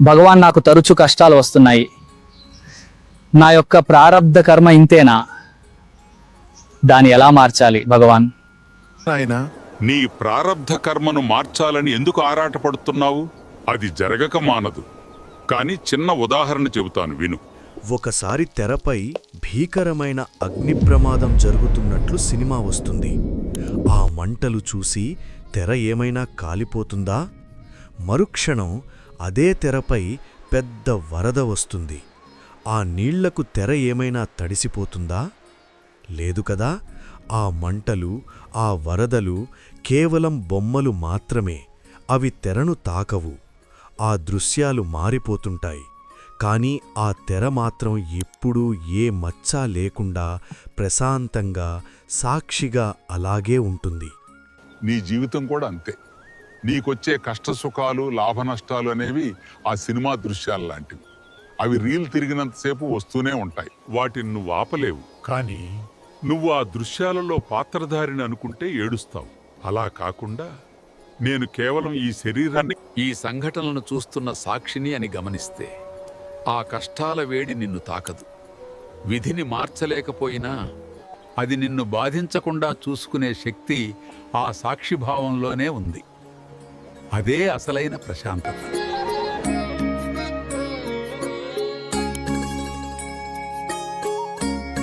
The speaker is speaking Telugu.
భగవాన్ నాకు తరచు కష్టాలు వస్తున్నాయి. నా యొక్క ప్రారబ్ధ కర్మ ఇంతేనా? దాన్ని ఎలా మార్చాలి భగవాన్? నాయనా నీ ప్రారబ్ధ కర్మను మార్చాలని ఎందుకు ఆరాటపడుతున్నావు? అది జరగక మానదు. కానీ చిన్న ఉదాహరణ చెబుతాను విను. ఒకసారి తెరపై భీకరమైన అగ్ని ప్రమాదం జరుగుతున్నట్లు సినిమా వస్తుంది. ఆ మంటలు చూసి తెర ఏమైనా కాలిపోతుందా? మరుక్షణం అదే తెరపై పెద్ద వరద వస్తుంది. ఆ నీళ్ళకు తెర ఏమైనా తడిసిపోతుందా? లేదు కదా ఆ మంటలు ఆ వరదలు కేవలం బొమ్మలు మాత్రమే అవి తెరను తాకవు ఆ దృశ్యాలు మారిపోతుంటాయి. కానీ ఆ తెర మాత్రం ఎప్పుడూ ఏ మచ్చ లేకుండా ప్రశాంతంగా సాక్షిగా అలాగే ఉంటుంది. నీ జీవితం కూడా అంతే. నీకొచ్చే కష్ట సుఖాలు లాభ నష్టాలు అనేవి ఆ సినిమా దృశ్యాలు లాంటివి అవి రీల్ తిరిగినంతసేపు వస్తూనే ఉంటాయి. వాటిని నువ్వు ఆపలేవు. కానీ నువ్వు ఆ దృశ్యాలలో పాత్రధారిని అనుకుంటే ఏడుస్తావు. అలా కాకుండా నేను కేవలం ఈ శరీరాన్ని ఈ సంఘటనలను చూస్తున్న సాక్షిని అని గమనిస్తే ఆ కష్టాల వేడి నిన్ను తాకదు. విధిని మార్చలేకపోయినా అది నిన్ను బాధించకుండా చూసుకునే శక్తి ఆ సాక్షిభావంలోనే ఉంది. అదే అసలైన ప్రశాంతత.